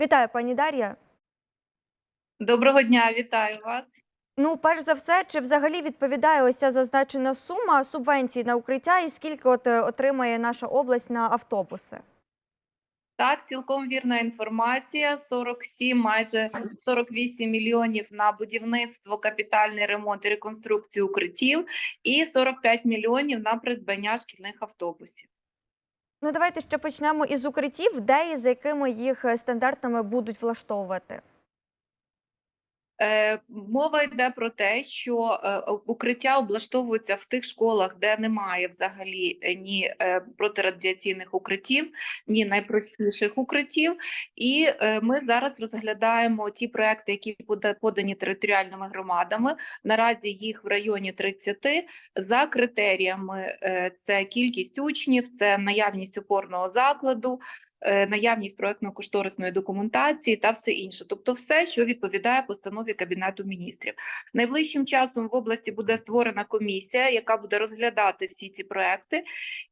Вітаю, пані Дар'я. Доброго дня, вітаю вас. Ну, перш за все, чи взагалі відповідає ось ця зазначена сума субвенцій на укриття, і скільки от е, отримає наша область на автобуси? Так, цілком вірна інформація. 47, майже 48 мільйонів на будівництво, капітальний ремонт і реконструкцію укриттів, і 45 мільйонів на придбання шкільних автобусів. Ну, давайте ще почнемо із укриттів, де і за якими їх е, стандартами будуть влаштовувати. Е, мова йде про те, що е, укриття облаштовуються в тих школах, де немає взагалі е, ні протирадіаційних укриттів, ні найпростіших укриттів. І ми зараз розглядаємо ті проекти, які пода- подані територіальними громадами. Наразі їх в районі 30 за критеріями: це кількість учнів, це наявність опорного закладу, наявність проектно-кошторисної документації та все інше, тобто все, що відповідає постанові Кабінету міністрів. Найближчим часом в області буде створена комісія, яка буде розглядати всі ці проекти.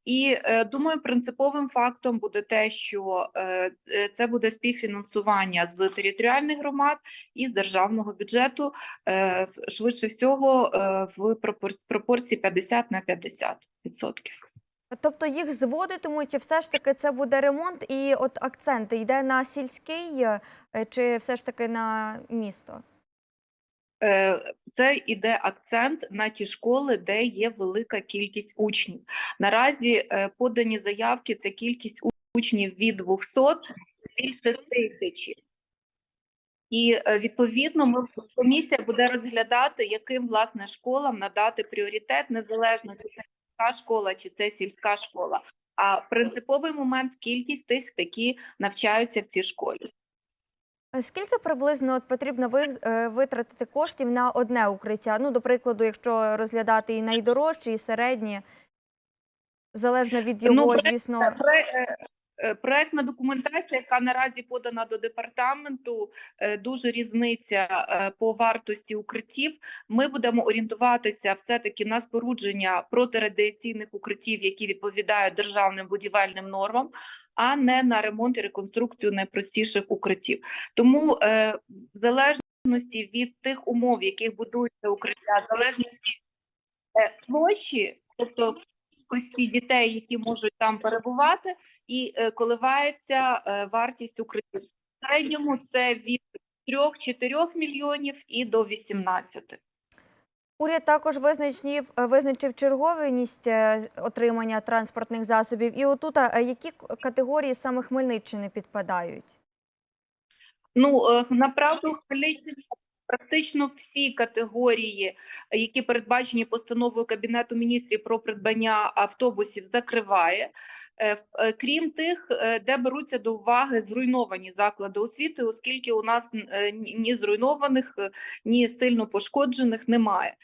І е, думаю, принциповим фактом буде те, що е, е, це буде співфінансування з територіальних громад і з державного бюджету, е, швидше всього е, в пропор- пропорції 50 на 50 відсотків. Тобто їх зводитимуть, чи все ж таки це буде ремонт, і от акцент йде на сільський, е, чи все ж таки на місто? Е, Це іде акцент на ті школи, де є велика кількість учнів. Наразі е, подані заявки це кількість учнів від 200 більше тисячі. І відповідно комісія буде розглядати, яким власне школам надати пріоритет, незалежно це міська школа, чи це сільська школа. А принциповий момент кількість тих, які навчаються в цій школі. Е, Скільки приблизно от потрібно е, витратити коштів на одне укриття? Ну, до прикладу, якщо розглядати і найдорожчі, і середні, залежно від його, Ну, проект- звісно. При, е, Проектна документація, яка наразі подана до департаменту, е, дуже різниця е, по вартості укриттів. Ми будемо орієнтуватися все-таки на спорудження протирадіаційних укриттів, які відповідають державним будівельним нормам, а не на ремонт і реконструкцію найпростіших укриттів. Тому е, в залежності від тих умов, в яких будується укриття, в залежності е, площі, тобто кількості дітей, які можуть там перебувати, і е, коливається е, вартість укриттів. В середньому це від 3-4 мільйонів і до 18. Уряд також визначив, е, визначив черговість отримання транспортних засобів. І отут, які категорії саме Хмельниччини підпадають? Ну, направду, Хмельниччина практично всі категорії, які передбачені постановою Кабінету міністрів про придбання автобусів, закриває. Е, е, Крім тих, е, де беруться до уваги зруйновані заклади освіти, оскільки у нас ні зруйнованих, ні сильно пошкоджених немає.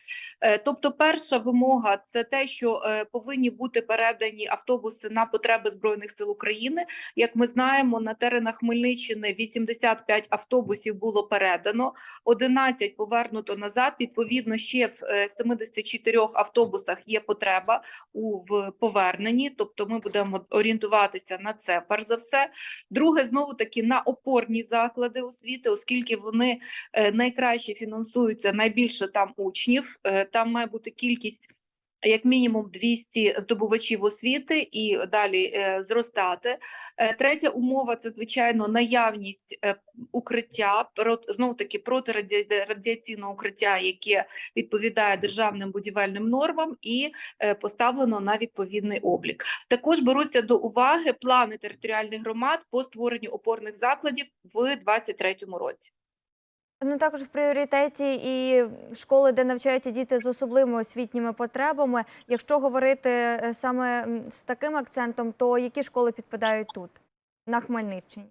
Тобто, перша вимога це те, що повинні бути передані автобуси на потреби Збройних сил України. Як ми знаємо, на теренах Хмельниччини 85 автобусів було передано, 11 повернуто назад. Відповідно, ще в е, 74 автобусах є потреба у поверненні. Тобто, ми будемо орієнтуватися на це. Перш за все, друге, знову таки на опорні заклади освіти, оскільки вони е, найкраще фінансуються, найбільше там учнів. Е, Там має бути кількість. Як мінімум 200 здобувачів освіти і далі е, зростати. Третя умова це звичайно наявність укриття знову таки протирадіаційного укриття, яке відповідає державним будівельним нормам, і е, поставлено на відповідний облік. Також беруться до уваги плани територіальних громад по створенню опорних закладів в 2023 році. Ну також в пріоритеті і школи, де навчаються діти з особливими освітніми потребами. Якщо говорити е, саме з таким акцентом, то які школи підпадають тут, на Хмельниччині?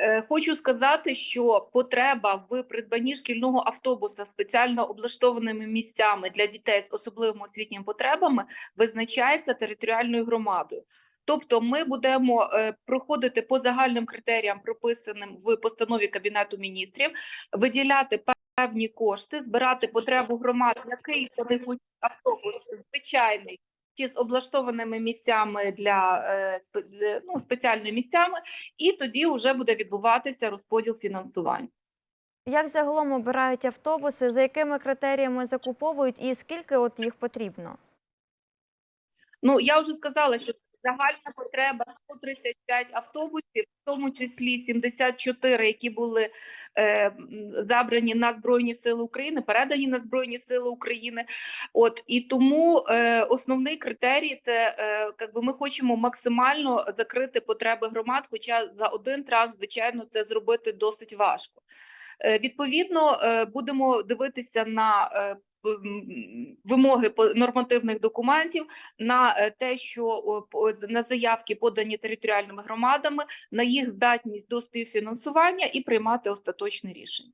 Е, Хочу сказати, що потреба в придбанні шкільного автобуса спеціально облаштованими місцями для дітей з особливими освітніми потребами визначається територіальною громадою. Тобто, ми будемо е, проходити по загальним критеріям, прописаним в постанові Кабінету міністрів, виділяти певні кошти, збирати потребу громад, який автобус звичайний чи з облаштованими місцями е, для, ну, спеціальними місцями, і тоді вже буде відбуватися розподіл фінансування. Як загалом обирають автобуси, за якими критеріями закуповують і скільки от їх потрібно? Ну я вже сказала, що загальна потреба 135 автобусів, в тому числі 74, які були е, забрані на Збройні Сили України, передані на Збройні Сили України. От і тому е, основний критерій це е, якби ми хочемо максимально закрити потреби громад. Хоча за один траж, звичайно, це зробити досить важко. Е, Відповідно, е, будемо дивитися на е, вимоги нормативних документів, на е, те, що на заявки подані територіальними громадами, на їх здатність до співфінансування і приймати остаточне рішення.